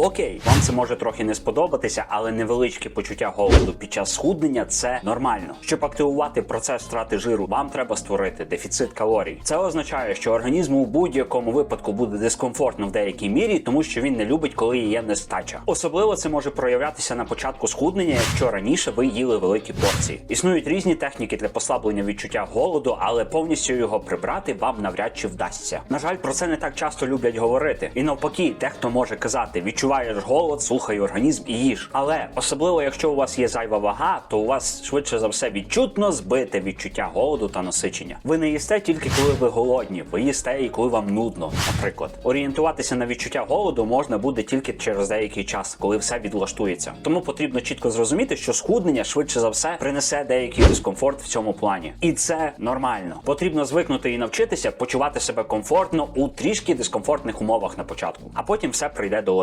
Окей, вам це може трохи не сподобатися, але невеличке почуття голоду під час схуднення це нормально. Щоб активувати процес втрати жиру, вам треба створити дефіцит калорій. Це означає, що організму у будь-якому випадку буде дискомфортно в деякій мірі, тому що він не любить, коли є нестача. Особливо це може проявлятися на початку схуднення, якщо раніше ви їли великі порції. Існують різні техніки для послаблення відчуття голоду, але повністю його прибрати вам навряд чи вдасться. На жаль, про це не так часто люблять говорити. І навпаки, дехто може казати: відчуваєш голод, слухай організм і їж. Але особливо, якщо у вас є зайва вага, то у вас швидше за все відчутно збите відчуття голоду та насичення. Ви не їсте тільки коли ви голодні, ви їсте і коли вам нудно. Наприклад, орієнтуватися на відчуття голоду можна буде тільки через деякий час, коли все відлаштується. Тому потрібно чітко зрозуміти, що схуднення швидше за все принесе деякий дискомфорт в цьому плані, і це нормально. Потрібно звикнути і навчитися почувати себе комфортно у трішки дискомфортних умовах на початку, а потім все прийде до ладу.